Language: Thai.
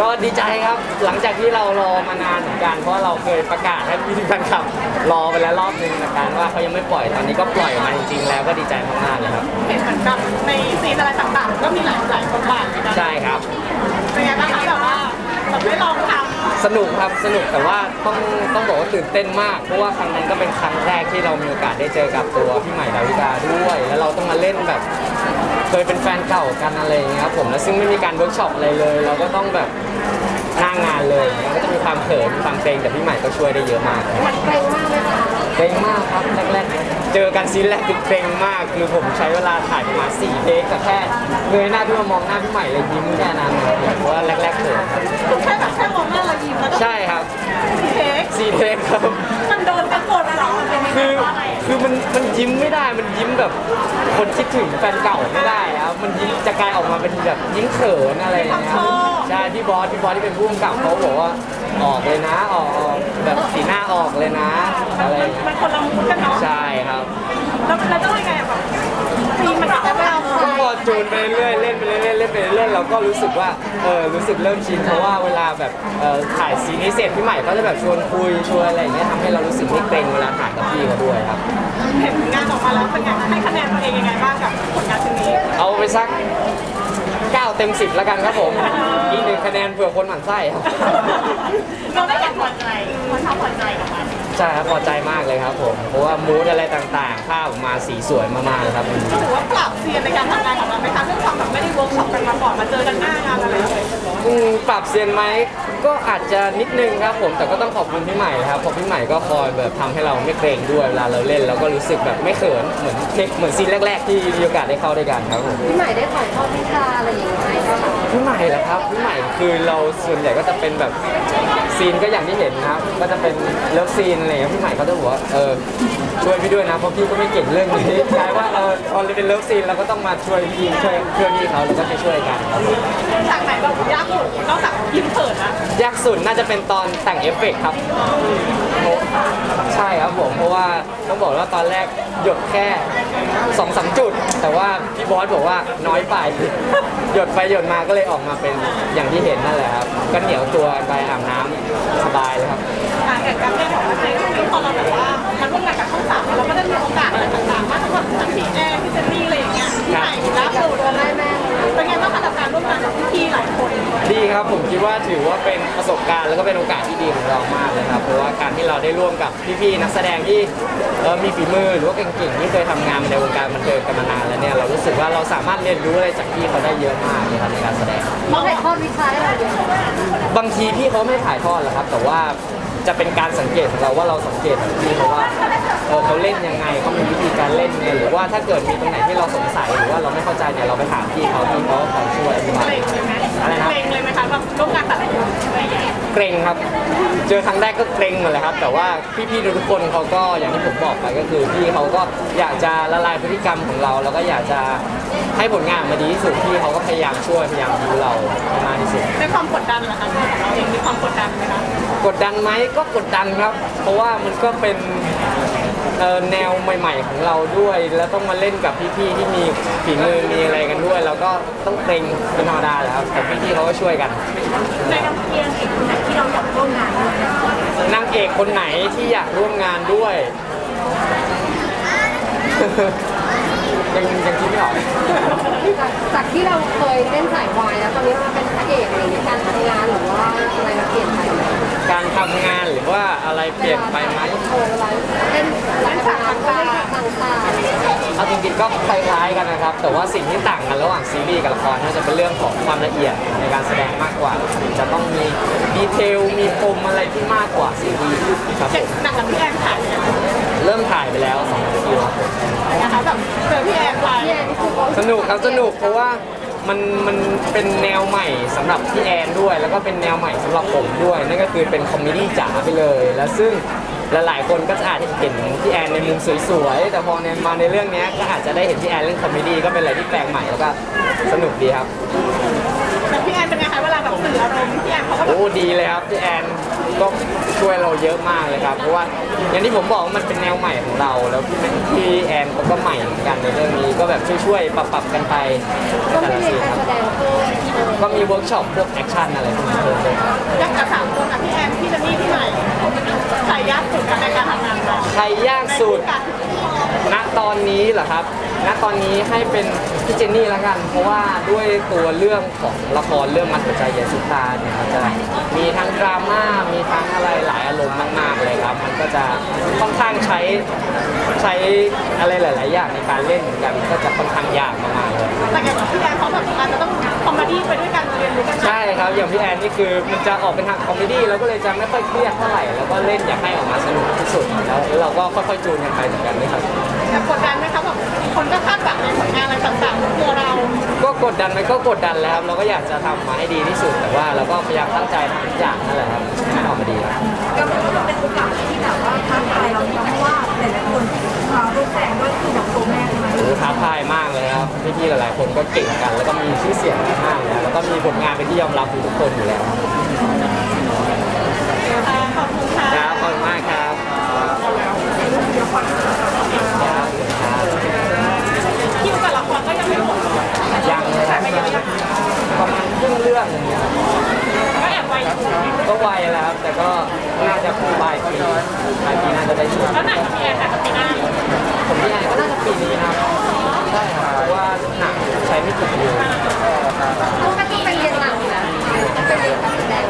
ก็ดีใจครับหลังจากที่เรารอมานานเหมือนกันเพราะเราเคยประกาศให้พี่แฟนคลับรอไปแล้วรอบนึงเหมือนกันว่าเขายังไม่ปล่อยตอนนี้ก็ปล่อยมาจริงๆแล้วก็ดีใจมากๆเลยครับ เห็นเหมือนกับในซีนอะไรต่างๆ ก็มีหลายหลายบทบาทเหมือนกันใช่ครับ เป็นไงบ้างคะแบบว่าแบบได้ลองทสนุกครับสนุกแต่ว่าต้องต้องบอกว่าตื่นเต้นมาก เพราะว่าครั้งนั้นก็เป็นครั้งแรกที่เรามีโอกาสได้เจอกับตัวพี่ใหม่ดาวิกาด้วย แล้วเราต้องมาเล่นแบบ เคยเป็นแฟนเก่ากันอะไรอย่างเงี้ยครับผมแล้วซึ่งไม่มีการเวิร์กช็อปอะไรเลย เราก็ต้องแบบหน้างานเลยมันก็จะมีความเขินมีความเกรงแต่พี่ใหม่ก็ช่วยได้เยอะมากมันเกรงมากเลยค่ะเกรงมากครับแรกๆเจอกันซีนแรกคือเกรงมากคือผมใช้เวลาถ่ายประมาณ4เทคแต่แค่เงยหน้าขึ้นมามองหน้าพี่ใหม่เลยยิ้มแค่นั้นครับผมเพราะว่าแรกๆเขินครับำคือแค่แบบแค่มองหน้าเรายิ้มแล้วก็ใช่ครับเค้ก4เทคครับ คือมันมันยิ้มไม่ได้มันยิ้มแบบคนคิดถึงแฟนเก่าไม่ได้ครับมันยิ้มจะกลายออกมาเป็นแบบยิ้มเขินอะไรอย่างเงี้ยใช่พี่บอสพี่บอสที่เป็นผู้กำกับเขาบอกว่าออกเลยนะออกออกแบบสีหน้าออกเลยนะอะไรอย่างเงี้ยมันคนละมุดกันเนาะใช่ครับ แล้วแล้วต้องยังไงอะแบบซีนมันแบบว่าเราก็พอ จูนไปเรื่อยๆเล่นไปเรื่อยๆเล่นไปเรื่อยๆเราก็รู้สึกว่าเออรู้สึกเริ่มชินเพราะว่าเวลาแบบเออถ่ายซีนนี้เสร็จพี่ใหม่เขาจะแบบชวนคุยชวนอะไรอย่างเงี้ยทำให้เรารู้สึกไม่เกรงเวลาถ่ายกับพี่เขาด้วยครับ เห็นงานออกมาแล้วเป็นไงให้คะแนนตัวเองยังไงบ้างกับผลงานชิ้นนี้ เอาไปสัก9 เต็ม10แล้วกันครับผมอีกหนึ่งคะแนนเผื่อคนหมั่นไส้ครับเราได้เห็นพอใจคนชอบพอใจกับมันใช่ครับพอใจมากเลยครับผมเพราะว่ามูดอะไรต่างๆภาพออกมาสีสวยมากๆเลยครับถือว่าปรับเซียนในการทำงานของเราไหมคะเรื่องความแบบไม่ได้เวิร์กช็อปกันมาก่อนมาเจอกันหน้างานอะไรเลย อืมปรับเซียนไหม ก็อาจจะนิดนึงครับผมแต่ก็ต้องขอบคุณพี่ใหม่ครับเพราะพี่ใหม่ก็คอยแบบทำให้เราไม่เกรงด้วยเวลาเราเล่นเราก็รู้สึกแบบไม่เขินเหมือนเหมือนซีนแรก ๆ ที่มีโอกาสได้เข้าด้วยกันครับผมพี่ใหม่ได้ถ่ายทอดวิชาอะไรอย่างเงี้ยให้ป่ะคะพี่ใหม่เหรอครับพี่ใหม่คือเราส่วนใหญ่ก็จะเป็นแบบ ซีนก็อย่างที่เห็นนะครับ ก็จะเป็นเลิฟซีนอะไรอย่างเงี้ยพี่ใหม่ก็จะบอกว่าเออช่วยพี่ด้วยนะเพราะพี่ก็ไม่เก่งเรื่องนี้กลายว่าเออพอเป็นเลิฟซีนเราก็ต้องมาช่วยพี่ช่วยเพื่อนพี่เขาแล้วก็ไปช่วยกันครับฉากไหนแบบยากสุดนอกจากยิ้มเขินนะยากสุดน่าจะเป็นตอนแต่งเอฟเฟกต์ครับ ใช่ครับผมเพราะว่าต้องบอกว่าตอนแรกหยดแค่สองสามจุด แต่ว่าพี่บอสบอกว่าน้อยไป หยดไปหยดมาก็เลยออกมาเป็นอย่างที่เห็นนั่นแหละครับ ก็เหนียวตัวไปอาบน้ำสบายเลยครับการแข่งการเล่นของมันเองก็คือพอเราแบบว่ามันร่วมงานกับช่องสามเราก็ได้มีโอกาสอะไรต่างๆมากทั้งแบบทั้งพี่แอร์พี่เจนนี่อะไรอย่างเงี้ยพี่ใหม่ล่าสุดอะไรแม่เป็นไงบ้างคะกับการร่วมงานกับพี่ๆหลายคนดีครับผมคิดว่าถือว่าเป็นประ สบการณ์แล้วก็เป็นโอกาสที่ดีของเรามากเลยครับเพราะว่าการที่เราได้ร่วมกับพี่ๆนักแสดงที่เอ่อมีฝีมือหรือว่าเก่งๆที่เคยทำงานในวงการบันเทิงกันมานานแล้วเนี่ยเรารู้สึกว่าเราสามารถเรียนรู้อะไรจากพี่เขาได้เยอะมากเลยครับในการแสดงเขาถ่ายทอดวิชาให้เราเยอะบางทีพี่เขาไม่ถ่ายทอดหรอกครับ แต่ว่าจะเป็นการสังเกตของเราว่าเราสังเกตจากพี่เขาว่าเออเขาเล่นยังไงเขามีวิธีการเล่นไงหรือว่าถ้าเกิดมีตรงไหนที่เราสงสัยหรือว่าเราไม่เข้าใจเนี่ยเราไปถามพี่เขาพี่เขาก็คอยช่วยอธิบายอะไรนะ เกรงครับ เจอครั้งแรกก็เกรงหมดเลยครับ แต่ว่าพี่ๆทุกคนเขาก็อย่างที่ผมบอกไปก็คือพี่เขาก็อยากจะละลายพฤติกรรมของเรา แล้วก็อยากจะให้ผลงานออกมาดีที่สุดพี่เขาก็พยายามช่วยพยายามดูเราให้มากที่สุด ในความกดดันเหรอคะตัวของเราเองมีความกดดันไหมคะกดดันไหมก็กดดันครับ เพราะว่ามันก็เป็นเอ่อแนวใหม่ ๆ ของเราด้วย แล้วต้องมาเล่นกับพี่ๆที่มีฝีมือมีอะไรกันด้วย แล้วก็ต้องเกรงเป็นธรรมดาแหละครับแต่พี่ๆเขาก็ช่วยกัน ในการเรียนเอกคนไหนที่เราอยากร่วมงานด้วยนางเอกคนไหนที่อยากร่วมงานด้วย ยังยังคิดไม่ออก จากจากที่เราเคยเล่นสายวายแล้วตอนนี้มาเป็นพระเอกอะไรอย่างเงี้ยการทำงานหรือว่าอะไรมันเปลี่ยนไปไหมการทำงานหรือว่าอะไรเปลี่ยนไปไหม เออเวลาเล่นหลักฐานต่างๆต่างๆ เอาจริงๆ ก็คล้ายๆกันนะครับ แต่ว่าสิ่งที่ต่างกันระหว่างซีรีส์กับละครน่าจะเป็นเรื่องของความละเอียดในการแสดงมากกว่า จะต้องมีดีเทลมีปมอะไรที่มากกว่าซีรีส์ครับผเด็กมหนังกับพี่แอนถ่ายเนี่ยเริ่มถ่ายไปแล้วสองคิวครับผมนะคะแบบเจอพี่แอนถ่ายพี่แอนนี่คือเขาสนุกครับสนุกเพราะว่ามันมันเป็นแนวใหม่สำหรับพี่แอนด้วย แล้วก็เป็นแนวใหม่สำหรับผมด้วย นั่นก็คือเป็นคอมเมดี้จ๋าไปเลย แล้วซึ่ง และหลายคนก็จะอาจจะเห็นพี่แอนในมุมสวยๆ แต่พอในมาในเรื่องเนี้ยก็อาจจะได้เห็นพี่แอนเล่นคอมเมดี้ก็เป็นอะไรที่แปลกใหม่แล้วก็สนุกดีครับ เป็นไงคะเวลาแบบสื่ออารมณ์พี่แอนเขาก็แบบโอ้ดีเลยครับพี่แอนก็ช่วยเราเยอะมากเลยครับ เพราะว่าอย่างที่ผมบอกว่ามันเป็นแนวใหม่ของเรา แล้วพี่พี่แอนเขาก็ใหม่เหมือนกันในเรื่องนี้ก็แบบช่วยๆปรับๆกันไปต้องแต่ไปละเรียซีนนการครับแสดงเพิ่มก็มีเวิร์กช็อปพวกแอคชั่นอะไรพวกนี้เพิ่มด้วยครับยักษ์กับสามคนอะพี่แอนพี่เจนนี่พี่ใหม่ใครยากสุดกันในการทำงานกันใครยากสุด ณตอนนี้เหรอครับ ณตอนนี้ให้เป็นพี่เจนนี่ละกัน เพราะว่าด้วยตัวเรื่องของละครเรื่องมันหัวใจเย็นสุดตาเนี่ยมันจะมีทั้งดราม่ามีทั้งอะไรหลายอารมณ์มากๆเลยครับ มันก็จะค่อนข้างใช้ใช้อะไรหลาย ๆ อย่างในการเล่นเหมือนกันก็จะค่อนข้างยากมาก ช่ครับ อย่างพี่แอนนี่คือมันจะออกเป็นทางคอมเมดี้แล้วก็เลยจะไม่ค่อยเครียดเท่าไหร่ แล้วก็เล่นอยากให้ออกมาสนุกที่สุดแล้วเราก็ค่อยๆจูนกันไปเหมือนกันนะครับแต่กดดันไหมคะแบบคนก็คาดหวังในผลงานอะไรต่างๆของตัวเราก็กดดันไหมก็กดดันแล้วครับเราก็อยากจะทำมาให้ดีที่สุด แต่ว่าเราก็พยายามตั้งใจทำทุกอย่างนั่นแหละครับให้มันออกมาดีครับ ก็มันก็เป็นโอกาสที่แบบว่าท้าทายเราเพราะว่าหลายๆคนม ครับพี่ๆหลายๆ คนก็เก่งกัน แล้วก็มีชื่อเสียงกันมากเลยแล้วก็มีผลงานเป็นที่ยอมรับของทุกคนอยู่แล้วค่ะขอบคุณค่ะ ครับขอบคุณมากครับครับคิวแต่ละคนก็ยังไม่หมดยังเลยครับประมาณครึ่งเรื่องอย่างเงี้ยครับก็แอบไวอยู่ก็ไวแล้วครับแต่ก็น่าจะปลายปีปลายปีน่าจะได้ชวน แล้วหนังพี่แอนอาจจะปีหน้าผมพี่แอนก็น่าจะปีนี้ครับ ใช่ครับเพราะว่าหนังใช้ไม่ถึงเดือนพวกก็ต้องไปเรียนหนังอยู่แล้วต้องไปเรียนการแสดง